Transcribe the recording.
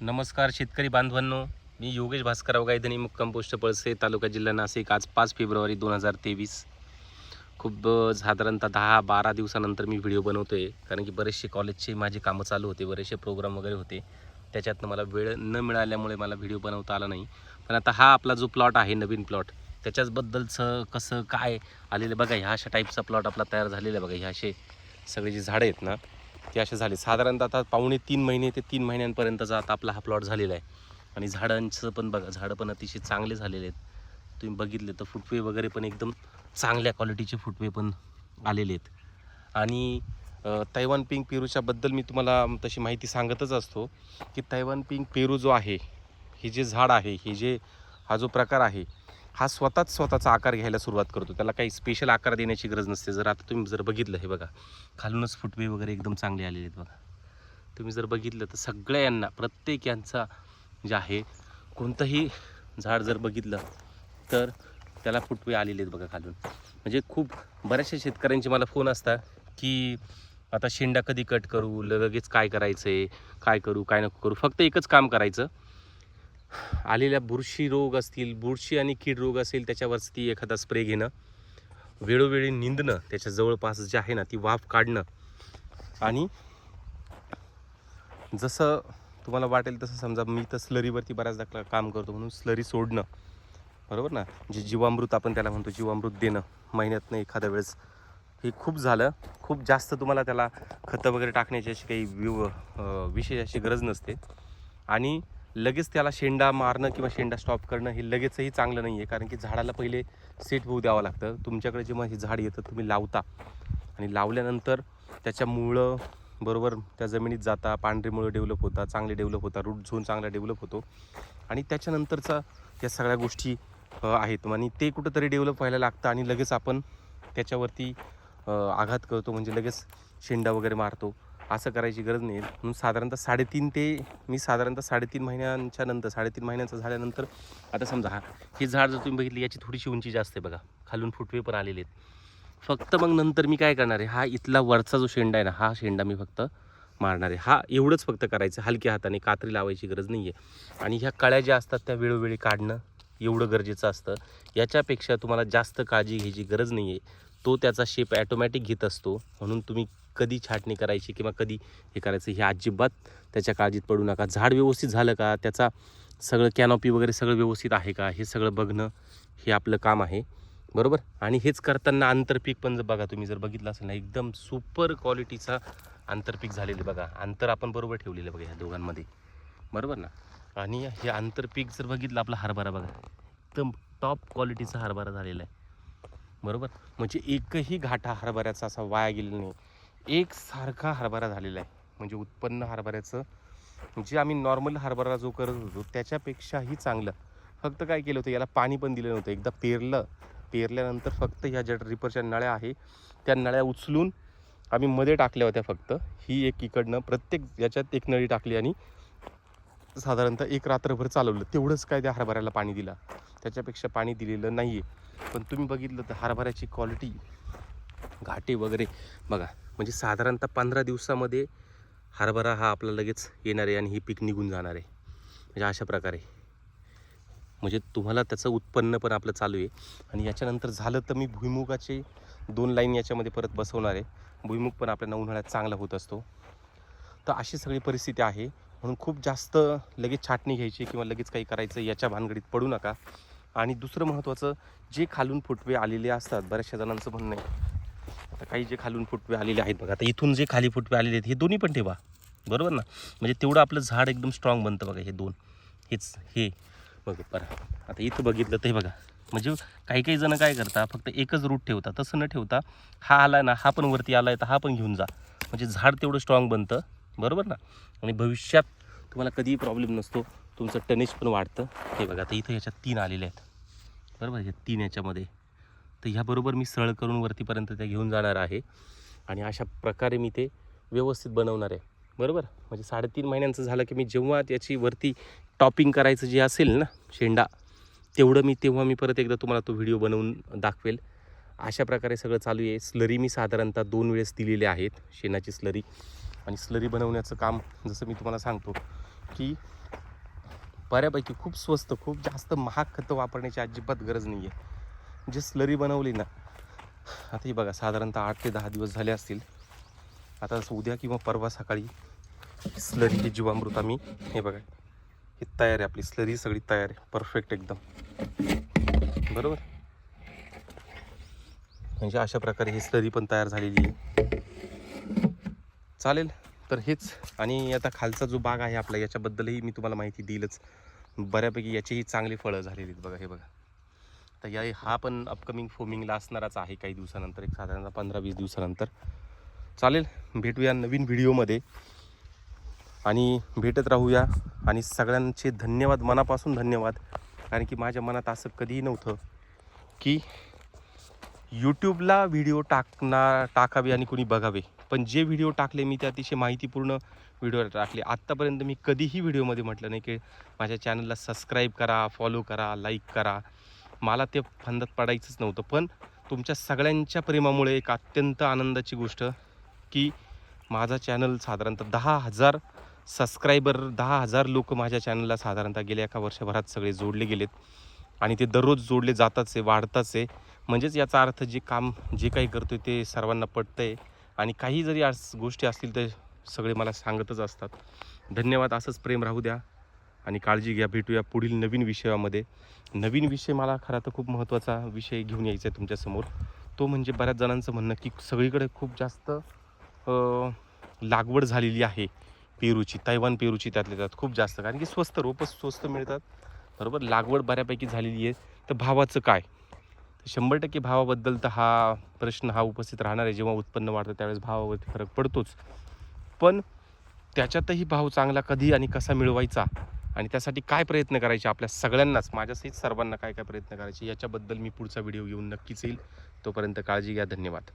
नमस्कार शेतकरी बांधवांनो मी योगेश भास्करराव गायधनी मुक्काम पोस्ट पळसे तालुका जिल्हा नाशिक. आज पाच फेब्रुवारी दोन हजार तेवीस. खूप साधारणतः दहा बारा दिवसानंतर मी व्हिडिओ बनवतो आहे कारण की बरेचसे कॉलेजचे माझे कामं चालू होते बरेचसे प्रोग्राम वगैरे होते. त्याच्यातनं मला वेळ न मिळाल्यामुळे मला व्हिडिओ बनवता आला नाही. पण आता हा आपला जो प्लॉट आहे नवीन प्लॉट त्याच्याचबद्दलचं कसं काय आलेलं बघा ह्या अशा टाईपचा प्लॉट आपला तयार झालेला आहे. बघा ह्या असे सगळे जे झाडं आहेत ना ते असे झाले. साधारणतः आता पावणे तीन महिने ते तीन महिन्यांपर्यंतचा आता आपला हा प्लॉट झालेला आहे. आणि झाडांचं पण बघा झाडं पण अतिशय चांगले झालेले आहेत. तुम्ही बघितले तर फुटवे वगैरे पण एकदम चांगल्या क्वालिटीचे फुटवे पण आलेले आहेत. आणि तैवान पिंक पेरूच्याबद्दल मी तुम्हाला तशी माहिती सांगतच असतो की तैवान पिंक पेरू जो आहे हे जे झाड आहे हे जे हा जो प्रकार आहे हा स्वतःच स्वतःचा आकार घ्यायला सुरुवात करतो. त्याला काही स्पेशल आकार देण्याची गरज नसते. जर आता तुम्ही जर बघितलं हे बघा. खालूनच फुटवे वगैरे एकदम चांगले आलेले आहेत बघा. तुम्ही जर बघितलं तर सगळ्यांना प्रत्येक यांचा जे आहे कोणतंही झाड जर बघितलं तर त्याला फुटवे आलेले आहेत बघा खालून. म्हणजे खूप बऱ्याचशा शेतकऱ्यांचे मला फोन असतात की आता शेंडा कधी कट करू? लगेच काय करायचं आहे काय करू? काय नको करू? फक्त एकच काम करायचं आलेल्या बुरशी रोग असतील बुरशी आणि कीड रोग असेल त्याच्यावरती एखादा स्प्रे घेणं वेळोवेळी निंदणं त्याच्या जवळपास जे आहे ना ती वाफ काढणं. आणि जसं तुम्हाला वाटेल तसं समजा मी तर स्लरीवरती बऱ्याचदा काम करतो म्हणून स्लरी सोडणं. बरोबर ना? जे जीवामृत आपण त्याला म्हणतो जीवामृत देणं. महिन्यातनं एखाद्या वेळेस. हे खूप झालं. खूप जास्त तुम्हाला त्याला खतं वगैरे टाकण्याची अशी काही विव विशेष अशी गरज नसते. आणि लगेच त्याला शेंडा मारणं किंवा शेंडा स्टॉप करणं हे लगेचही चांगलं नाही आहे कारण की झाडाला पहिले सेट होऊ द्यावं लागतं. तुमच्याकडे जेव्हा हे झाड येतं तुम्ही लावता. आणि लावल्यानंतर त्याच्या मुळं बरोबर त्या जमिनीत जाता पांढरी मुळं डेव्हलप होतात चांगले डेव्हलप होतात रूट झोन चांगला डेव्हलप होतो. आणि त्याच्यानंतरचा त्या सगळ्या गोष्टी आहेत. आणि ते कुठंतरी डेव्हलप व्हायला लागतं आणि लगेच आपण त्याच्यावरती आघात करतो. म्हणजे लगेच शेंडा वगैरे मारतो. असं करायची गरज नाही. म्हणून साधारणतः साडेतीन ते मी साधारणतः साडेतीन महिन्यांच्या नंतर साडेतीन महिन्यांचं झाल्यानंतर आता समजा हा हे झाड जर तुम्ही बघितली याची थोडीशी उंची जास्त आहे बघा. खालून फुटवे पण आलेले आहेत. फक्त मग नंतर मी काय करणार आहे? हा इथला वरचा जो शेंडा आहे ना हा शेंडा मी फक्त मारणार आहे. हा एवढंच फक्त करायचं. हलक्या हाताने कात्री लावायची गरज नाही आहे आणि ह्या कळ्या ज्या असतात त्या वेळोवेळी काढणं एवढं गरजेचं असतं. याच्यापेक्षा तुम्हाला जास्त काळजी घ्यायची गरज नाही आहे तो त्याचा शेप ॲटोमॅटिक घेत असतो. म्हणून तुम्ही कधी छाटणी करायची किंवा कधी हे करायचं हे अजिबात त्याच्या काळजीत पडू नका. झाड व्यवस्थित झालं का? त्याचा सगळं कॅनॉपी वगैरे सगळं व्यवस्थित आहे का? हे सगळं बघणं हे आपलं काम आहे. बरोबर? आणि हेच करताना आंतरपीक पण जर बघा तुम्ही जर बघितलं असेल ना एकदम सुपर क्वालिटीचा आंतरपीक झालेलं बघा. अंतर आपण बरोबर ठेवलेलं बघा ह्या दोघांमध्ये. बरोबर ना? आणि हे आंतरपीक जर बघितलं आपला हरभरा बघा. एकदम टॉप क्वालिटीचा हरभरा झालेला आहे. बरोबर? म्हणजे एकही घाटा हरभऱ्याचा असा वाया गेलेला नाही. एक सारखा हरभरा झालेला आहे. म्हणजे उत्पन्न हरभऱ्याचं जे आम्ही नॉर्मल हरभरा जो करत होतो त्याच्यापेक्षाही चांगलं. फक्त काय केलं होतं याला पाणी पण दिलं नव्हतं. एकदा पेरलं पेरल्यानंतर फक्त ह्या ज्या ड्रिपरच्या नळ्या आहे त्या नळ्या उचलून आम्ही मध्ये टाकल्या होत्या फक्त. ही एक इकडनं प्रत्येक याच्यात एक नळी टाकली आणि साधारणतः एक रात्रभर चालवलं. तेवढंच काय त्या हरभऱ्याला पाणी दिलं. त्याच्यापेक्षा पाणी दिलेलं नाही आहे पण तुम्ही बघितलं तर हरभऱ्याची क्वालिटी घाटे वगैरे. बघा म्हणजे साधारणतः पंधरा दिवसामध्ये हरभरा हा आपला लगेच येणार आहे आणि ही पीक निघून जाणार आहे. म्हणजे अशा प्रकारे. म्हणजे तुम्हाला त्याचं उत्पन्न पण आपलं चालू आहे. आणि याच्यानंतर झालं तर मी भुईमुगाचे दोन लाईन याच्यामध्ये परत बसवणार आहे. भुईमुग पण आपल्याला उन्हाळ्यात चांगला होत असतो. तर अशी सगळी परिस्थिती आहे. म्हणून खूप जास्त लगेच छाटणी घ्यायची किंवा लगेच काही करायचं याच्या भानगडीत पडू नका. आणि दुसरं महत्त्वाचं जे खालून फुटवे आलेले असतात बऱ्याचशा जणांचं म्हणणं आहे. आता काही जे खालून फुटवे आलेले आहेत बघा आता इथून जे खाली फुटवे आलेले आहेत हे दोन्ही पण ठेवा. बरोबर ना? म्हणजे तेवढं आपलं झाड एकदम स्ट्रॉंग बनतं बघा हे दोन. हेच हे. बघ बरं. आता इथं बघितलं तर हे बघा. म्हणजे काही काही जण काय करता फक्त एकच रूट ठेवता तसं न ठेवता हा आला ना हा पण वरती आला आहे तर हा पण घेऊन जा. म्हणजे झाड तेवढं स्ट्रॉंग बनतं. बरोबर ना? आणि भविष्यात तुम्हाला कधीही प्रॉब्लेम नसतो तुमचं टनेज पण वाढतं. हे बघा आता इथं ह्याच्यात तीन आलेले आहेत. बरोबर? ह्या तीन याच्यामध्ये. तर ह्याबरोबर मी सरळ करून वरतीपर्यंत त्या घेऊन जाणार आहे. आणि अशा प्रकारे मी ते व्यवस्थित बनवणार आहे. बरोबर? म्हणजे साडेतीन महिन्यांचं झालं की मी जेव्हा त्याची वरती टॉपिंग करायचं जे असेल ना शेंडा तेवढं मी तेव्हा मी परत एकदा तुम्हाला तो व्हिडिओ बनवून दाखवेल. अशा प्रकारे सगळं चालू आहे. स्लरी मी साधारणतः दोन वेळेस दिलेले आहेत शेणाची स्लरी. आणि स्लरी बनवण्याचं काम जसं मी तुम्हाला सांगतो की बऱ्यापैकी खूप स्वस्त खूप जास्त महाग खतं वापरण्याची अजिबात गरज नाही आहे जे स्लरी बनवली ना आता ही बघा साधारणतः आठ ते दहा दिवस झाले असतील. आता असं उद्या किंवा परवा सकाळी स्लरी हे जीवामृत आम्ही हे बघा हे तयार आहे आपली स्लरी सगळी तयार आहे परफेक्ट एकदम. बरोबर? म्हणजे अशा प्रकारे ही स्लरी पण तयार झालेली आहे. चालेल. तर हेच. आणि आता खालचा जो बाग आहे आपला याच्याबद्दलही मी तुम्हाला माहिती देईलच बऱ्यापैकी याचीही चांगली फळं झालेली आहेत बघा हे बघा. तर या हा पण अपकमिंग फोमिंगला असणाराच आहे काही दिवसानंतर एक साधारणतः पंधरा वीस दिवसानंतर. चालेल भेटूया नवीन व्हिडिओमध्ये. आणि भेटत राहूया. आणि सगळ्यांचे धन्यवाद मनापासून धन्यवाद. कारण की माझ्या मनात असं कधीही नव्हतं की यूट्यूबला व्हिडिओ टाकणार टाकावे आणि कोणी बघावे. पण जे व्हिडिओ टाकले मी ते अतिशय माहितीपूर्ण व्हिडिओ टाकले. आत्तापर्यंत मी कधीही व्हिडिओमध्ये म्हटलं नाही की माझ्या चॅनलला सबस्क्राईब करा फॉलो करा लाईक करा. मला ते फंदात पडायचंच नव्हतं. पण तुमच्या सगळ्यांच्या प्रेमामुळे एक अत्यंत आनंदाची गोष्ट की माझा चॅनल साधारणतः दहा हजार सबस्क्रायबर दहा हजार लोक माझ्या चॅनलला साधारणतः गेल्या एका वर्षभरात सगळे जोडले गेलेत. आणि ते दररोज जोडले जाताच आहे वाढताच. आहे म्हणजेच याचा अर्थ जे काम जे काही करतो आहे ते सर्वांना पटतं आहे आणि काही जरी आज गोष्टी असतील तर सगळे मला सांगतच असतात. धन्यवाद असंच प्रेम राहू द्या. आणि काळजी घ्या भेटूया पुढील नवीन विषयामध्ये. नवीन विषय मला खरा तर खूप महत्त्वाचा विषय घेऊन यायचा आहे तुमच्यासमोर तो म्हणजे बऱ्याच जणांचं म्हणणं की सगळीकडे खूप जास्त लागवड झालेली आहे पेरूची तैवान पेरूची त्यातले त्यात खूप जास्त. कारण की स्वस्त रोपं स्वस्त मिळतात. बरोबर? लागवड बऱ्यापैकी झालेली आहे. तर भावाचं काय? तर शंभर टक्के भावाबद्दल तर हा प्रश्न हा उपस्थित राहणार आहे. जेव्हा उत्पन्न वाढतं त्यावेळेस भावावरती फरक पडतोच. पण त्याच्यातही भाव चांगला कधी आणि कसा मिळवायचा आणि त्यासाठी काय प्रयत्न करायचे आपल्या सगळ्यांनाच माझ्यासहित सर्वांना काय काय प्रयत्न करायचे याच्याबद्दल मी पुढचा व्हिडिओ घेऊन नक्कीच येईल. तोपर्यंत काळजी घ्या. धन्यवाद.